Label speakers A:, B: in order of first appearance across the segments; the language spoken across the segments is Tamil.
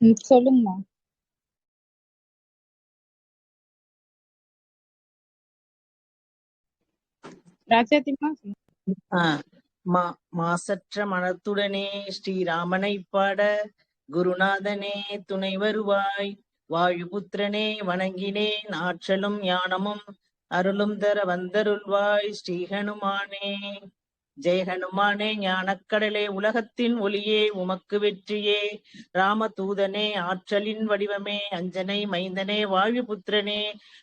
A: ம் சொல்லுங்கம்மா. ராஜாத்திமா
B: ஆ, மா மாசற்ற மனத்துடனே ஸ்ரீராமனைப் பாட குருநாதனே துணை வருவாய். வாயுபுத்திரனே வணங்கினேன் ஆற்றலும் ஞானமும் அருளும் தர வந்தருள்வாய் ஸ்ரீஹனுமானே ஜெயஹனுமானே ஞானக்கடலே உலகத்தின் ஒளியே உமக்கு வெற்றியே. ராமதூதனே ஆற்றலின் வடிவமே அஞ்சனை மைந்தனே வாயுபுத்திரனே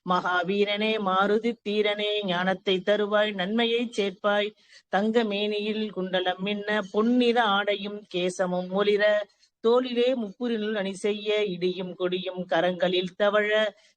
B: மகாவீரனே மாருதி தீரனே ஞானத்தை தருவாய் நன்மையைச் சேர்ப்பாய். தங்க மேனியில் குண்டலம் மின்ன பொன்னிற ஆடையும் கேசமும் ஒளிர தோளிலே முப்புரினுள் அணி செய்ய இடியும் கொடியும் கரங்களில் தவழ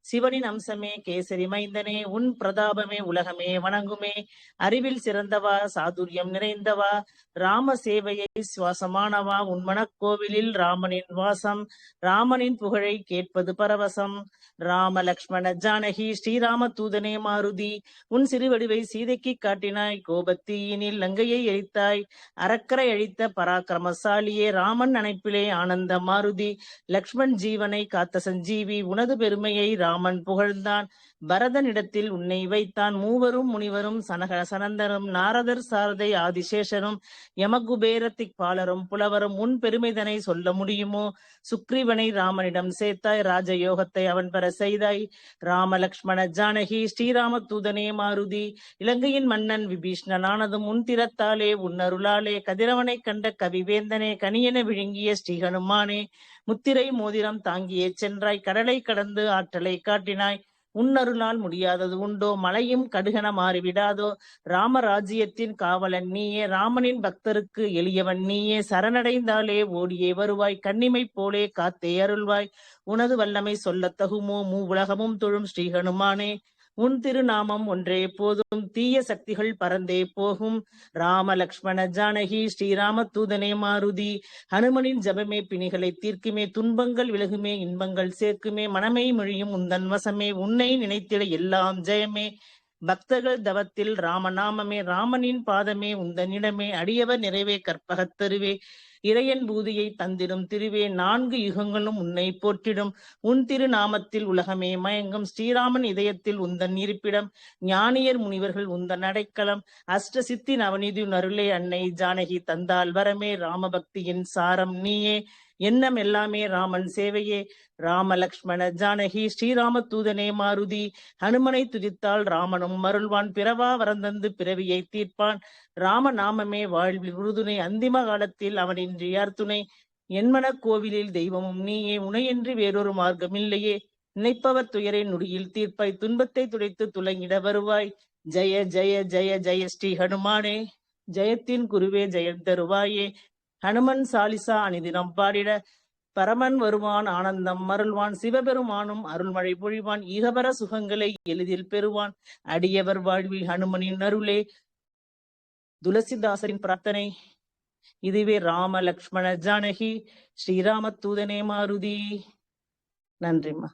B: சிவனின் அம்சமே கேசரி மைந்தனே உன் பிரதாபமே உலகமே வணங்குமே. அறிவில் சிறந்தவா சாதுரியம் நிறைந்தவா ராம சேவையை சுவாசமானவா உன் மனக்கோவிலில் ராமனின் வாசம் ராமனின் புகழை கேட்பது பரவசம். ராம லக்ஷ்மண ஜானகி ஸ்ரீராம தூதனே மாருதி உன் சிறுவடிவை சீதைக்கு காட்டினாய் கோபத்தீயினில் லங்கையை எரித்தாய். அறக்கரை அழித்த பராக்கிரமசாலியே ராமன் அணைப்பிலே ஆனந்த மாருதி. லக்ஷ்மண் ஜீவனை காத்த சஞ்சீவி உனது பெருமையை ராமன் புகழ்ந்தான். பரதனிடத்தில் உன்னை வைத்தான். மூவரும் முனிவரும் சனக சனந்தரும் நாரதர் சாரதை ஆதிசேஷரும் யமகுபேர திக்பாலரும் புலவரும் உன் பெருமைதனை சொல்ல முடியுமோ? சுக்ரீவனை ராமனிடம் சேர்த்தாய். ராஜயோகத்தை அவன் பெற செய்தாய். ராம லக்ஷ்மண ஜானகி ஸ்ரீராம தூதனே மாருதி. இலங்கையின் மன்னன் விபீஷ்ணனானதும் உன் திறத்தாலே உன்னருளாலே. கதிரவனை கண்ட கவிவேந்தனே கனியென விழுங்கிய ஸ்ரீ ஹனுமானே முத்திரை மோதிரம் தாங்கியே சென்றாய் கடலை கடந்து ஆற்றலை காட்டினாய். உன்னருளால் முடியாதது உண்டோ? மலையும் கடுகன மாறிவிடாதோ ராமராஜ்யத்தின் காவலன் நீயே ராமனின் பக்தருக்கு எளியவன் நீயே சரணடைந்தாலே ஓடியே வருவாய் கண்ணிமை போலே காத்தே அருள்வாய். உனது வல்லமை சொல்லத்தகுமோ மூ உலகமும் தொழும் ஸ்ரீஹனுமானே உன் திருநாமம் ஒன்றே போதும். தீய சக்திகள் பறந்தே போகும். ராம லக்ஷ்மண ஜானகி ஸ்ரீராம தூதனே மாருதி. ஹனுமனின் ஜபமே பிணிகளை தீர்க்குமே. துன்பங்கள் விலகுமே இன்பங்கள் சேர்க்குமே. மனமே மொழியும் உந்தன் வசமே. உன்னை நினைத்திட எல்லாம் ஜெயமே. பக்தர்கள் தவத்தில் ராமநாமமே. ராமனின் பாதமே உந்தனிடமே. அடியவர் நிறைவே கற்பகத் தருவே இறையன் பூதியை தந்திடும் திருவே நான்கு யுகங்களும் உன்னை போற்றிடும். உன் திருநாமத்தில் உலகமே மயங்கும். ஸ்ரீராமன் இதயத்தில் உந்தன் இருப்பிடம். ஞானியர் முனிவர்கள் உந்தன் அடைக்கலம் அஷ்ட சித்தி நவநீதி நருளே அன்னை ஜானகி தந்தால் வரமே. ராமபக்தியின் சாரம் நீயே. எண்ணம் எல்லாமே ராமன் சேவையே. ராம லக்ஷ்மண ஜானகி ஸ்ரீராம தூதனே மாருதி. ஹனுமனை துதித்தால் ராமனும் மருள்வான். பிறவா வரந்தந்து பிறவியை தீர்ப்பான். ராம நாமமே வாழ்வில் உறுதுணை. அந்திம காலத்தில் அவனின்றி யார் துணை கோவிலில் தெய்வமும் நீயே. உனையன்றி வேறொரு மார்க்கம் இல்லையே. நினைப்பவர் துயரை நுடியில் தீர்ப்பாய். துன்பத்தை துடைத்து துலங்கிட வருவாய். ஜெய ஜெய ஜெய ஜெய ஸ்ரீ ஹனுமானே. ஜெயத்தின் குருவே ஜெயம் தருவாயே. ஹனுமன் சாலிசா அணிதினம் பாடிட பரமன் வருவான் ஆனந்தம் மருள்வான் சிவபெருமானும் அருள்மழை பொழிவான் ஈகபர சுகங்களை எளிதில் பெறுவான். அடியவர் வாழ்வில் ஹனுமனின் அருளே. துளசிதாசரின் பிரார்த்தனை. இதுவே ராம லக்ஷ்மண ஜானகி. ஸ்ரீராம தூதனே மாருதி. நன்றிம்மா.